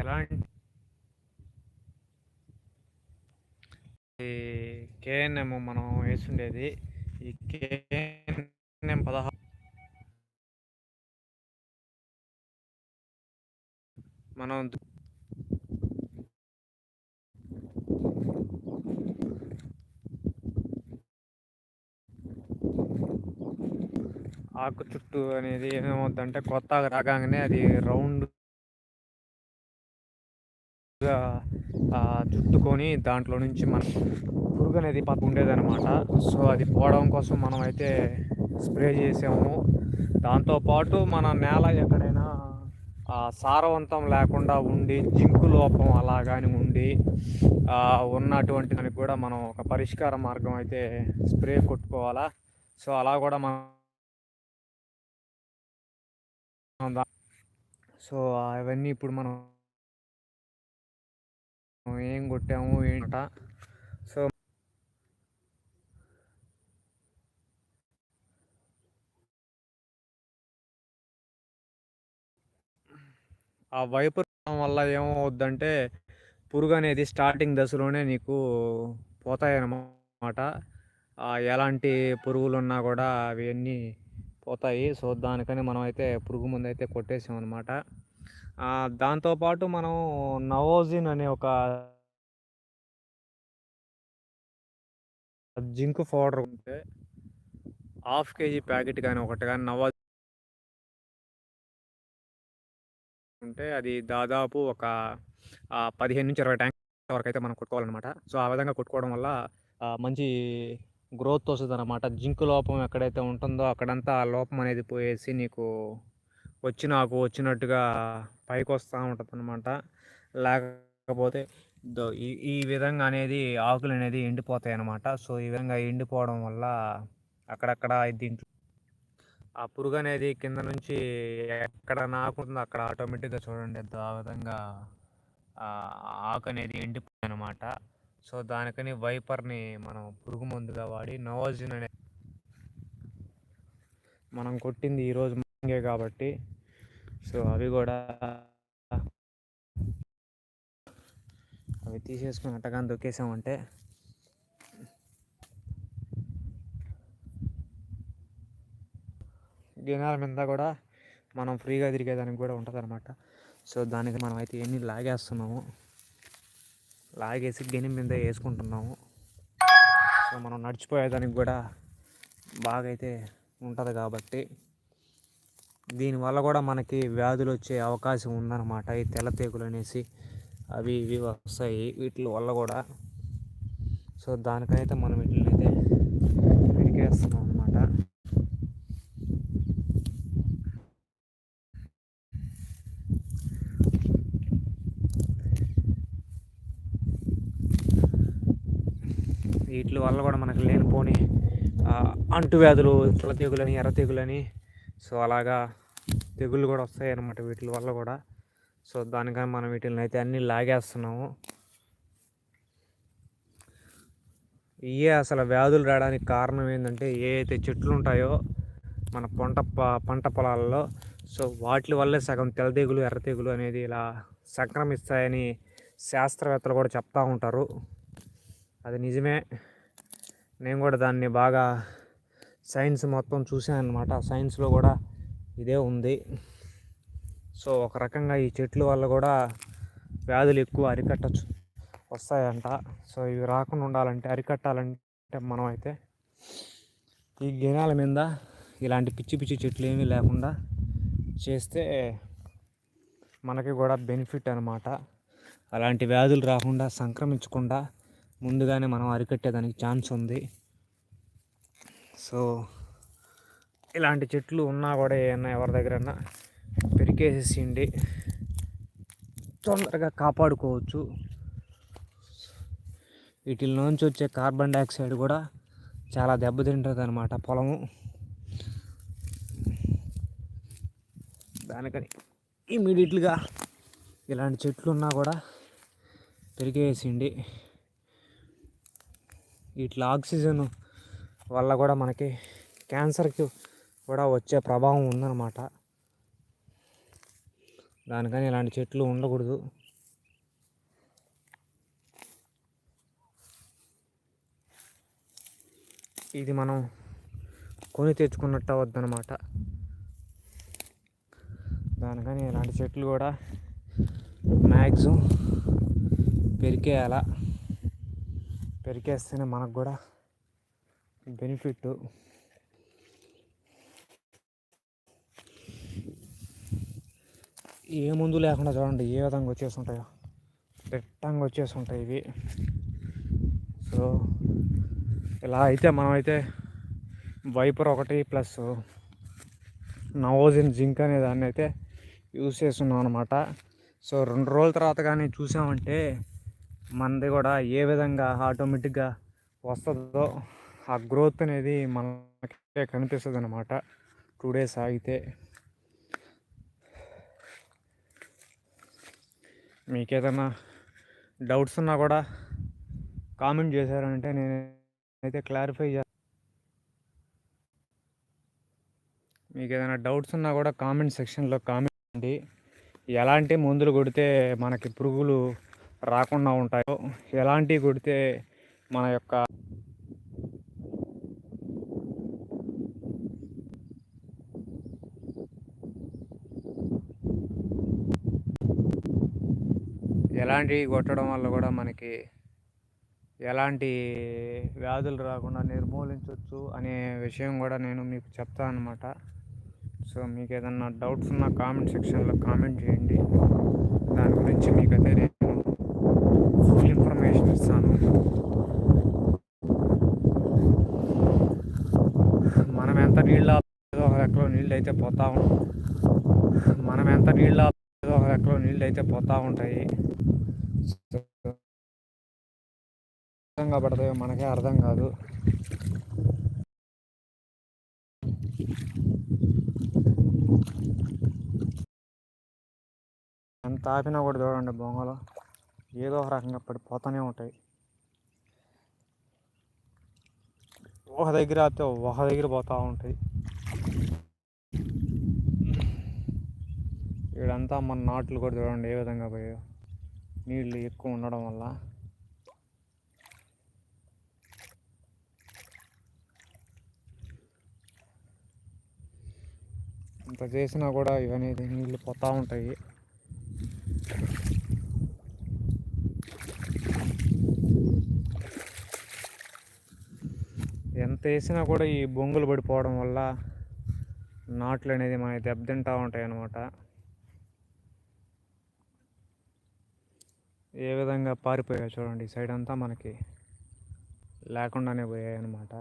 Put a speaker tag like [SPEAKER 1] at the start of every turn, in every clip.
[SPEAKER 1] ఎలాంటి కేఎన్ఎం మనం వేసుండేది ఈ కేఎన్ఎం పదహారు మనం ఆకు చుట్టూ అనేది ఏమవుతుందంటే కొత్త రాగానే అది రౌండ్ చుట్టుకొని దాంట్లో నుంచి మనం పురుగు అనేది పక్క ఉండేదన్నమాట. సో అది పోవడం కోసం మనం అయితే స్ప్రే చేసాము. దాంతోపాటు మన నేల ఎక్కడైనా సారవంతం లేకుండా ఉండి జింకు లోపం అలా కానీ ఉండి ఉన్నటువంటి దానికి కూడా మనం ఒక పరిష్కార మార్గం అయితే స్ప్రే కొట్టుకోవాలా. సో అలా కూడా మనం సో అవన్నీ ఇప్పుడు మనం ఏం కొట్టాము ఏంట? సో ఆ వైపు వల్ల ఏమవుద్దంటే పురుగు అనేది స్టార్టింగ్ దశలోనే నీకు పోతాయన్నమాట. ఎలాంటి పురుగులు ఉన్నా కూడా అవన్నీ పోతాయి. సో దానికని మనం అయితే పురుగు ముందు అయితే కొట్టేసాం అనమాట దాంతోపాటు మనం నవోజిన్ అనే ఒక జింక్ పౌడర్ ఉంటే హాఫ్ కేజీ ప్యాకెట్ కానీ ఒకటి కానీ నవోజ్ ఉంటే అది దాదాపు ఒక పదిహేను నుంచి ఇరవై ట్యాంక్ వరకు అయితే మనం కొట్టుకోవాలన్నమాట. సో ఆ విధంగా కొట్టుకోవడం వల్ల మంచి గ్రోత్ వస్తుంది అనమాట జింక్ లోపం ఎక్కడైతే ఉంటుందో అక్కడంతా ఆ లోపం అనేది పోయేసి నీకు వచ్చి నాకు వచ్చినట్టుగా పైకి వస్తూ ఉంటుంది అనమాట లేకపోతే ఈ ఈ విధంగా అనేది ఆకులు అనేది ఎండిపోతాయి అనమాట సో ఈ విధంగా ఎండిపోవడం వల్ల అక్కడక్కడ దీంట్లో ఆ పురుగు అనేది కింద నుంచి ఎక్కడ నాకుంటుందో అక్కడ ఆటోమేటిక్గా చూడండి. ఆ విధంగా ఆకు అనేది ఎండిపోయి అనమాట సో దానికని వైపర్ని మనం పురుగు మందుగా వాడి నోవాజిన్ అనే మనం కొట్టింది ఈరోజు మంగే కాబట్టి సో అవి కూడా అవి తీసేసుకుని అట్టగాని దొక్కేసామంటే గినాల మీద కూడా మనం ఫ్రీగా తిరిగేదానికి కూడా ఉంటుంది అనమాట సో దానికి మనం అయితే ఎన్ని లాగేస్తున్నాము లాగేసి గెని మీద వేసుకుంటున్నాము. సో మనం నడిచిపోయేదానికి కూడా బాగా అయితే ఉంటుంది కాబట్టి దీనివల్ల కూడా మనకి వ్యాధులు వచ్చే అవకాశం ఉందన్నమాట. ఈ తెల్ల తెగులు అనేసి అవి ఇవి వస్తాయి. వీటి వల్ల కూడా సో దానికైతే మనం వీటిని అయితే పెరిగేస్తున్నాం అనమాట వీటి వల్ల కూడా మనకు లేనిపోని అంటువ్యాధులు తెల్ల తెగులని ఎర్ర తెగులని సో అలాగా తెగుళ్ళు కూడా వస్తాయి అన్నమాట వీటి వల్ల కూడా. సో దానికని మనం వీటిని అయితే అన్నీ లాగేస్తున్నాము. ఇవే అసలు వ్యాధులు రావడానికి కారణం ఏంటంటే ఏ అయితే చెట్లు ఉంటాయో మన పంట పంట పొలాల్లో సో వాటి వల్లే సగం తెల్ల తెగులు ఎర్ర తెగులు అనేది ఇలా సంక్రమిస్తాయని శాస్త్రవేత్తలు కూడా చెప్తూ ఉంటారు. అది నిజమే. నేను కూడా దాన్ని బాగా సైన్స్ మొత్తం చూశాను అనమాట సైన్స్లో కూడా ఇదే ఉంది. సో ఒక రకంగా ఈ చెట్ల వల్ల కూడా వ్యాధులు ఎక్కువ అరికట్టచ్చు వస్తాయంట. సో ఇవి రాకుండా ఉండాలంటే అరికట్టాలంటే మనం అయితే ఈ గినాల మీద ఇలాంటి పిచ్చి పిచ్చి చెట్లు ఏమీ లేకుండా చేస్తే మనకి కూడా బెనిఫిట్ అనమాట అలాంటి వ్యాధులు రాకుండా సంక్రమించకుండా ముందుగానే మనం అరికట్టేదానికి ఛాన్స్ ఉంది. సో ఇలాంటి చెట్లు ఉన్నా కూడా ఏమన్నా ఎవరి దగ్గరన్నా పెరికేసేసిండి తొందరగా కాపాడుకోవచ్చు. వీటిలోంచి వచ్చే కార్బన్ డైఆక్సైడ్ కూడా చాలా దెబ్బతింటుంది అనమాట పొలము. దానికని ఇమీడియట్గా ఇలాంటి చెట్లు ఉన్నా కూడా పెరిగేసిండి వీటిలో ఆక్సిజన్ వల్ల కూడా మనకి క్యాన్సర్కి కూడా వచ్చే ప్రభావం ఉందన్నమాట. దానికని ఇలాంటి చెట్లు ఉండకూడదు. ఇది మనం కొని తెచ్చుకున్నట్టు అవద్దనమాట దానికని ఇలాంటి చెట్లు కూడా మ్యాక్సిమం పెరికేయాల పెరికేస్తేనే మనకు కూడా బెనిఫిట్. ఏ ముందు లేకుండా చూడండి ఏ విధంగా వచ్చేసి ఉంటాయో దిట్టంగా వచ్చేసి ఉంటాయి ఇవి. సో ఇలా అయితే మనమైతే వైపర్ ఒకటి ప్లస్ నవోజిన్ జింక్ అనే దాన్ని అయితే యూజ్ చేస్తున్నాం అనమాట సో రెండు రోజుల తర్వాత కానీ చూసామంటే మనది కూడా ఏ విధంగా ఆటోమేటిక్గా వస్తుందో ఆ గ్రోత్ అనేది మనకే కనిపిస్తుంది అనమాట టూ డేస్ ఆగితే. మీకు ఏదైనా డౌట్స్ ఉన్నా కూడా కామెంట్ చేశారంటే నేను అయితే క్లారిఫై చే మీకు ఏదైనా డౌట్స్ ఉన్నా కూడా కామెంట్ సెక్షన్లో కామెంట్ చేయండి. ఎలాంటి మందులు కొడితే మనకి పురుగులు రాకుండా ఉంటాయో ఎలాంటివి కొడితే మన యొక్క అలాంటివి కొట్టడం వల్ల కూడా మనకి ఎలాంటి వ్యాధులు రాకుండా నిర్మూలించవచ్చు అనే విషయం కూడా నేను మీకు చెప్తాను అనమాట సో మీకు ఏదన్నా డౌట్స్ ఉన్న కామెంట్ సెక్షన్లో కామెంట్ చేయండి. దాని గురించి మీకైతే నేను ఫుల్ ఇన్ఫర్మేషన్ ఇస్తాను. మనం ఎంత నీళ్ళు ఒక ఎక్కలో నీళ్ళు అయితే పోతా మనం ఎంత నీళ్ళు ఒక ఎక్కలో నీళ్ళు అయితే పోతూ ఉంటాయి. అర్థంగా పడతాయో మనకే అర్థం కాదు. ఎంత ఆపినా కూడా చూడండి బొంగలో. ఏదో ఒక రకంగా పడిపోతూనే ఉంటాయి. ఒక దగ్గర అయితే ఒక దగ్గర పోతూ ఉంటాయి. ఇక్కడంతా మన నాట్లు కూడా చూడండి ఏ విధంగా పోయాయో. నీళ్ళు ఎక్కువ ఉండడం వల్ల. ఇంత చేసినా కూడా ఇవన్నీ నీళ్ళు పోతూ ఉంటాయి. ఎంత వేసినా కూడా ఈ బొంగులు పడిపోవడం వల్ల నాట్లు అనేది మన దెబ్బతింటూ ఉంటాయి అన్నమాట. ఏ విధంగా పారిపోయాయి చూడండి ఈ సైడ్ అంతా మనకి లేకుండానే పోయాయి అన్నమాట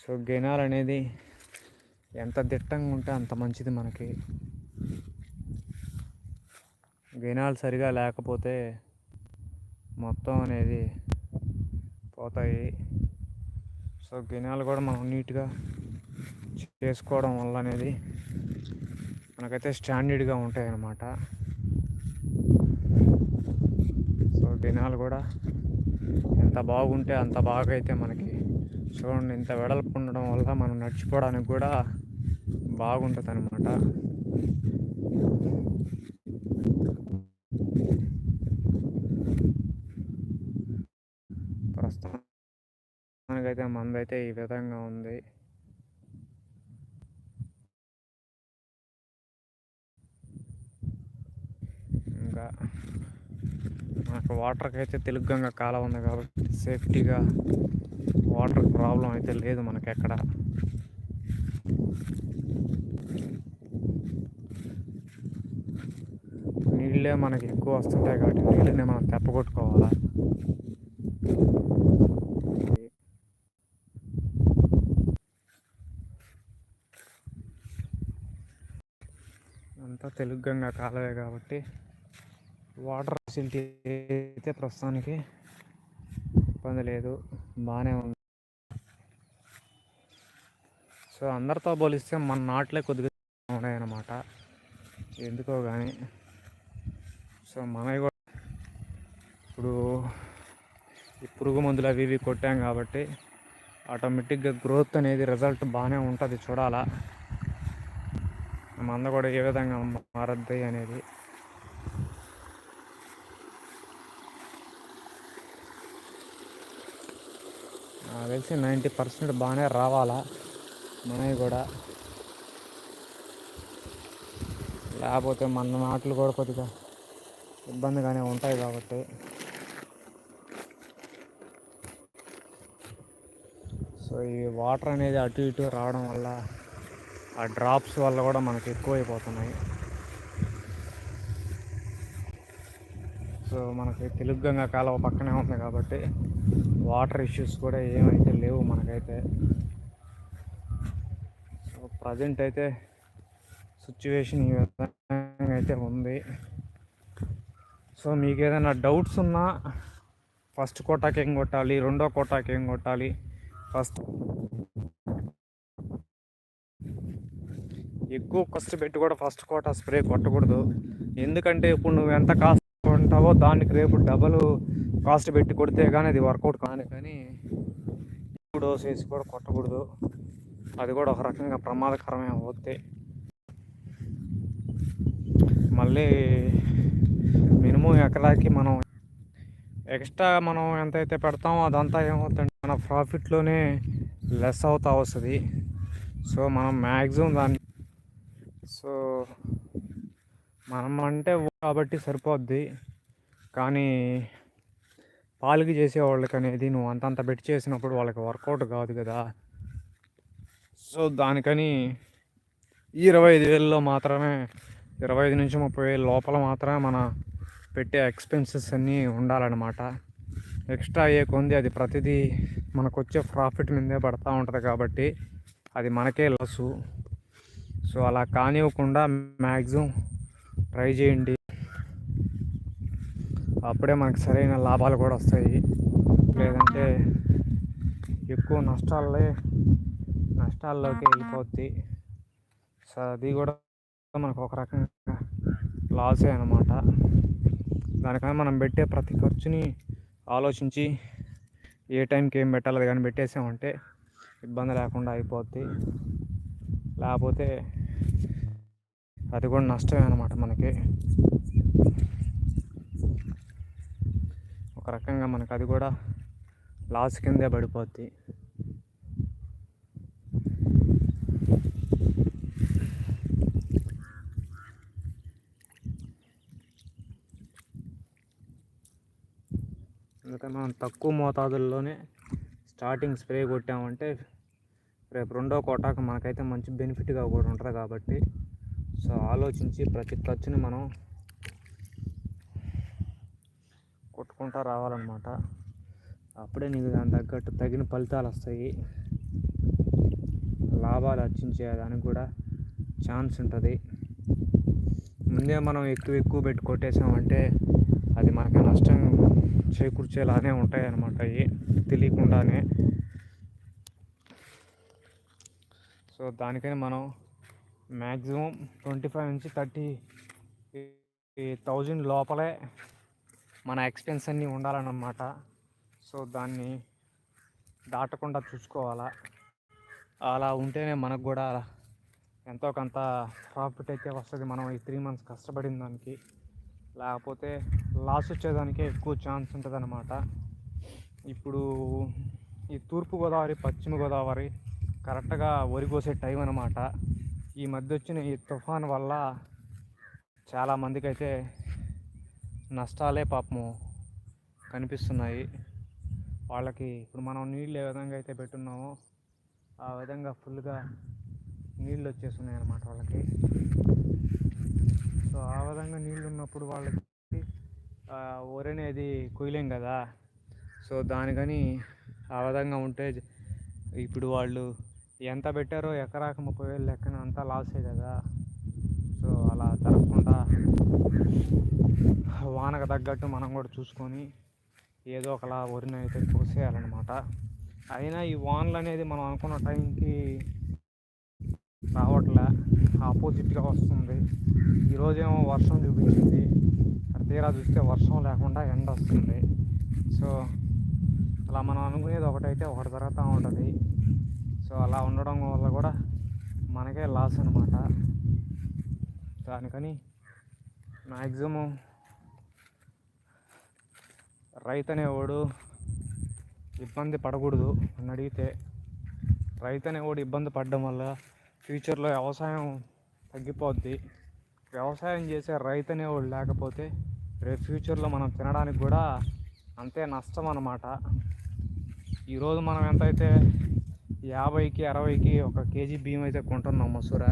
[SPEAKER 1] సో గెనాలు అనేది ఎంత దిట్టంగా ఉంటే అంత మంచిది మనకి. గినాలు సరిగా లేకపోతే మొత్తం అనేది పోతాయి. సో గినాలు కూడా మనం నీట్గా చేసుకోవడం వల్ల అనేది మనకైతే స్టాండర్డ్గా ఉంటాయి అన్నమాట సో గినాలు కూడా ఎంత బాగుంటే అంత బాగా అయితే మనకి చూడండి ఇంత వెడల్పు ఉండడం వల్ల మనం నడిచిపోవడానికి కూడా బాగుంటుంది అనమాట ప్రస్తుతానికైతే మందైతే ఈ విధంగా ఉంది. ఇంకా మనకు వాటర్కి అయితే తెలుగుగా కాలం ఉంది కాబట్టి సేఫ్టీగా వాటర్ ప్రాబ్లం అయితే లేదు మనకి ఎక్కడ నీళ్ళే మనకి ఎక్కువ వస్తుంటాయి కాబట్టి నీళ్ళని మనం తెప్పగొట్టుకోవాలా? అంతా తెలుగుగా కాలవే కాబట్టి వాటర్ ఫెసిలిటీ అయితే ప్రస్తుతానికి ఇబ్బంది లేదు. బాగానే ఉంది. సో అందరితో పోలిస్తే మన నాట్లే కొద్దిగా ఉన్నాయన్నమాట. ఎందుకో కానీ సో మనవి కూడా ఇప్పుడు ఈ పురుగు మందులు అవి ఇవి కొట్టాం కాబట్టి ఆటోమేటిక్గా గ్రోత్ అనేది రిజల్ట్ బాగానే ఉంటుంది చూడాలా. మంద కూడా ఏ విధంగా మారద్ది అనేది. నాకు తెలిసి నైంటీ పర్సెంట్ బాగానే రావాలా. మనవి కూడా. లేకపోతే మన నాట్లు కూడా కొద్దిగా ఇబ్బందిగానే ఉంటాయి కాబట్టి. సో ఈ వాటర్ అనేది అటు ఇటు రావడం వల్ల ఆ డ్రాప్స్ వల్ల కూడా మనకి ఎక్కువైపోతున్నాయి. సో మనకి తెలుగు గంగా కాలువ పక్కనే ఉంది కాబట్టి వాటర్ ఇష్యూస్ కూడా ఏమైతే లేవు మనకైతే. ప్రజెంట్ అయితే సిచ్యువేషన్ ఈ విధంగా అయితే ఉంది. సో మీకు ఏదైనా డౌట్స్ ఉన్నా ఫస్ట్ కోటాకి ఏం కొట్టాలి? రెండో కోటాకి ఏం కొట్టాలి? ఫస్ట్ ఎక్కువ ఖర్చు పెట్టి కూడా ఫస్ట్ కోటా స్ప్రే కొట్టకూడదు. ఎందుకంటే ఇప్పుడు నువ్వు ఎంత కాస్ట్ కొంటావో దానికి రేపు డబల్ కాస్ట్ పెట్టి కొడితే కానీ అది వర్కౌట్ కాదు. కానీ ఎక్కువ డోస్ వేసి కూడా కొట్టకూడదు. అది కూడా ఒక రకంగా ప్రమాదకరమే అవుతే మళ్ళీ మినిమం ఎకరాకి మనం ఎక్స్ట్రా మనం ఎంతైతే పెడతామో అదంతా ఏమవుతుంది మన ప్రాఫిట్లోనే లెస్ అవుతా వస్తుంది. సో మనం మ్యాక్సిమం దాన్ని సో మనం అంటే కాబట్టి సరిపోద్ది. కానీ పాలకి చేసే వాళ్ళకి అనేది నువ్వు అంతంత పెట్టి చేసినప్పుడు వాళ్ళకి వర్కౌట్ కాదు కదా. సో దానికని ఇరవై ఐదు వేలలో మాత్రమే ఇరవై ఐదు నుంచి ముప్పై వేలు లోపల మాత్రమే మన పెట్టే ఎక్స్పెన్సెస్ అన్నీ ఉండాలన్నమాట. ఎక్స్ట్రా అయ్యే కొంది అది ప్రతిదీ మనకు వచ్చే ప్రాఫిట్ మీదే పడతా ఉంటుంది కాబట్టి అది మనకే లాసు సో అలా కానివ్వకుండా మ్యాక్సిమం ట్రై చేయండి. అప్పుడే మనకు సరైన లాభాలు కూడా వస్తాయి. లేదంటే ఎక్కువ నష్టాలే నష్టాల్లోకి వెళ్ళిపోద్ది. సో అది కూడా మనకు ఒక రకంగా లాసే అనమాట దానికని మనం పెట్టే ప్రతి ఖర్చుని ఆలోచించి ఏ టైంకి ఏం పెట్టాలి కానీ పెట్టేసామంటే ఇబ్బంది లేకుండా అయిపోద్ది. లేకపోతే అది కూడా నష్టమే అనమాట మనకి. ఒక రకంగా మనకు అది కూడా లాస్ కిందే పడిపోద్ది. అందుకని మనం తక్కువ మోతాదుల్లోనే స్టార్టింగ్ స్ప్రే కొట్టామంటే రేపు రెండో కోటాకు మనకైతే మంచి బెనిఫిట్గా కూడా ఉంటుంది కాబట్టి సో ఆలోచించి ప్రతి ఖర్చుని మనం కొట్టుకుంటా రావాలన్నమాట. అప్పుడే నీకు దాని తగ్గట్టు తగిన ఫలితాలు వస్తాయి లాభాలు అర్చించే దానికి కూడా ఛాన్స్ ఉంటుంది. ముందే మనం ఎక్కువ ఎక్కువ పెట్టి కొట్టేసామంటే అది మనకి నష్టం చేకూర్చేలానే ఉంటాయి అన్నమాట అవి తెలియకుండానే. సో దానికని మనం మ్యాక్సిమం ట్వంటీ ఫైవ్ నుంచి థర్టీ థౌజండ్ లోపలే మన ఎక్స్పెన్స్ అన్నీ ఉండాలన్నమాట. సో దాన్ని దాటకుండా చూసుకోవాలా. అలా ఉంటేనే మనకు కూడా ఎంతో కొంత ప్రాఫిట్ అయితే వస్తుంది. మనం ఈ త్రీ మంత్స్ కష్టపడిన దానికి. లేకపోతే లాస్ వచ్చేదానికే ఎక్కువ ఛాన్స్ ఉంటుంది అనమాట ఇప్పుడు ఈ తూర్పుగోదావరి పశ్చిమ గోదావరి కరెక్ట్గా వరి కోసే టైం అనమాట ఈ మధ్య వచ్చిన ఈ తుఫాన్ వల్ల చాలామందికి అయితే నష్టాలే పాపము కనిపిస్తున్నాయి. వాళ్ళకి ఇప్పుడు మనం నీళ్ళు ఏ విధంగా అయితే పెట్టున్నామో ఆ విధంగా ఫుల్గా నీళ్ళు వచ్చేస్తున్నాయి అన్నమాట వాళ్ళకి. సో ఆ విధంగా నీళ్ళు ఉన్నప్పుడు వాళ్ళకి వరి అనేది కుయలేం కదా. సో దానికని ఆ విధంగా ఉంటే ఇప్పుడు వాళ్ళు ఎంత పెట్టారో ఎకరాకు ముప్పై వేలు లెక్కన అంతా లాసే కదా. సో అలా తరగకుండా వానకు తగ్గట్టు మనం కూడా చూసుకొని ఏదో ఒకలా వరిని అయితే కోసేయాలన్నమాట. అయినా ఈ వానలు అనేది మనం అనుకున్న టైంకి రావట్లే. ఆపోజిట్గా వస్తుంది. ఈరోజేమో వర్షం చూపించింది. తీరా చూస్తే వర్షం లేకుండా ఎండ వస్తుంది. సో అలా మనం అనుకునేది ఒకటైతే ఒకటి జరుగుతూ ఉంటుంది. సో అలా ఉండడం వల్ల కూడా మనకే లాస్ అనమాట దానికని మ్యాక్సిమం రైతు అనేవాడు ఇబ్బంది పడకూడదు అని అడిగితే రైతు అనేవాడు ఇబ్బంది పడడం వల్ల ఫ్యూచర్లో వ్యవసాయం తగ్గిపోద్ది. వ్యవసాయం చేసే రైతు అనేవాడు లేకపోతే రేపు ఫ్యూచర్లో మనం తినడానికి కూడా అంతే నష్టం అన్నమాట. ఈరోజు మనం ఎంతైతే యాభైకి అరవైకి ఒక కేజీ బియ్యం అయితే కొంటున్నాం మసూర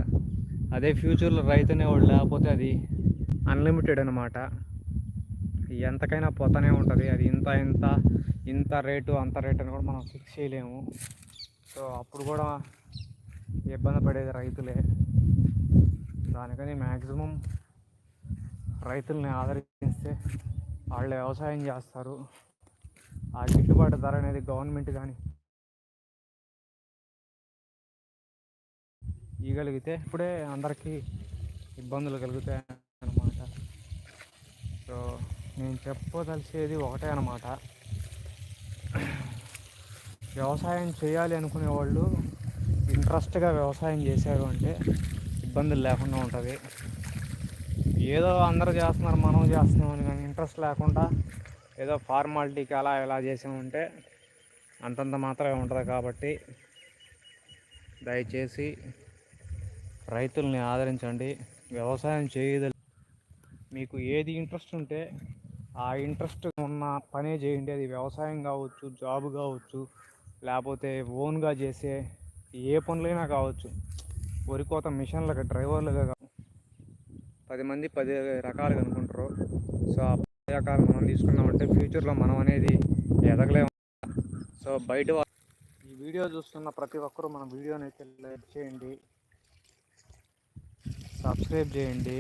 [SPEAKER 1] అదే ఫ్యూచర్లో రైతు అనేవాడు లేకపోతే అది అన్లిమిటెడ్ అనమాట ఎంతకైనా పోతానే ఉంటుంది. అది ఇంత ఇంత ఇంత రేటు అంత రేటు అని కూడా మనం ఫిక్స్ చేయలేము. సో అప్పుడు కూడా ఇబ్బంది పడేది రైతులే. దానికని మ్యాక్సిమం రైతుల్ని ఆదరిస్తే వాళ్ళు వ్యవసాయం చేస్తారు. ఆ గిట్టుబాటు ధర అనేది గవర్నమెంట్ కానీ ఇవ్వగలిగితే ఇప్పుడే అందరికీ ఇబ్బందులు కలుగుతాయి అన్నమాట. సో నేను చెప్పదలిచేది ఒకటే అనమాట వ్యవసాయం చేయాలి అనుకునే వాళ్ళు ఇంట్రెస్ట్గా వ్యవసాయం చేశారు అంటే ఇబ్బందులు లేకుండా ఉంటుంది. ఏదో అందరు చేస్తున్నారు మనం చేస్తున్నాం అని కానీ ఇంట్రెస్ట్ లేకుండా ఏదో ఫార్మాలిటీకి అలా ఇలా చేసామంటే అంతంత మాత్రమే ఉంటుంది కాబట్టి దయచేసి రైతుల్ని ఆదరించండి. వ్యవసాయం చేయదు మీకు ఏది ఇంట్రెస్ట్ ఉంటే ఆ ఇంట్రెస్ట్ ఉన్న పనే చేయండి. అది వ్యవసాయం కావచ్చు జాబ్ కావచ్చు లేకపోతే ఓన్గా చేసే ఏ పనులైనా కావచ్చు. వరి కోత మిషన్లకు డ్రైవర్లుగా పది మంది పది రకాలుగా అనుకుంటారు. సో ఆ పది రకాలు మనం తీసుకున్నామంటే ఫ్యూచర్లో మనం అనేది ఎదగలేము సో బయట ఈ వీడియో చూస్తున్న ప్రతి ఒక్కరూ మన వీడియోని అయితే లైక్ చేయండి. సబ్స్క్రైబ్ చేయండి.